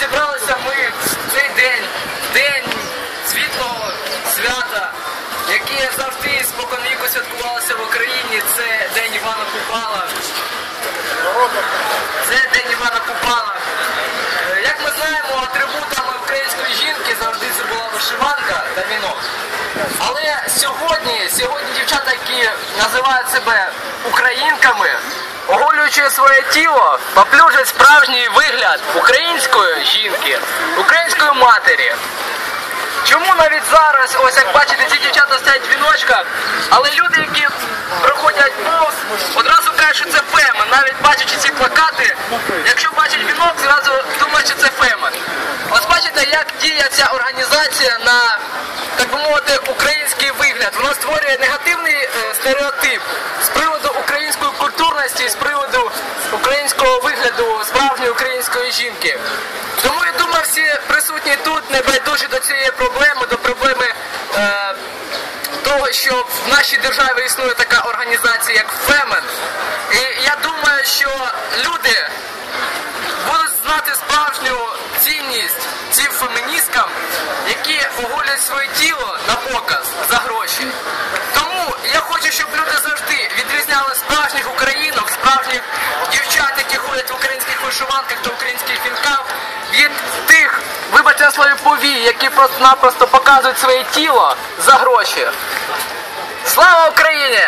Зібралися ми в цей день, день світлого свята, яке завжди споконвіку святкувалося в Україні. Це День Івана Купала. Це День Івана Купала. Е, як ми знаємо, атрибутами української жінки завжди це була вишиванка та вінок. Але сьогодні, сьогодні дівчата, які називають себе українками оголюючи своє тіло, поплюжать справжній вигляд української жінки, української матері. Чому навіть зараз, ось як бачите, ці дівчата стоять в віночках, але люди, які проходять повз, одразу кажуть, що це фемен. Навіть бачачи ці плакати, якщо бачать вінок, зразу думають, що це фемен. Ось бачите, як діє ця організація на, так би мовити, український вигляд. Вона створює негативний е, стереотип культурності, з приводу українського вигляду справжньої української жінки. Тому я думаю, всі присутні тут не байдужі до цієї проблеми, до проблеми е, того, що в нашій державі існує така організація, як Фемен. І я думаю, що люди будуть знати справжню цінність цим феміністкам, які оголюють своє тіло на показ за гроші. Вишиванках та українських фінках, від тих, вибачте слові повій, які просто-напросто показують своє тіло за гроші. Слава Україні!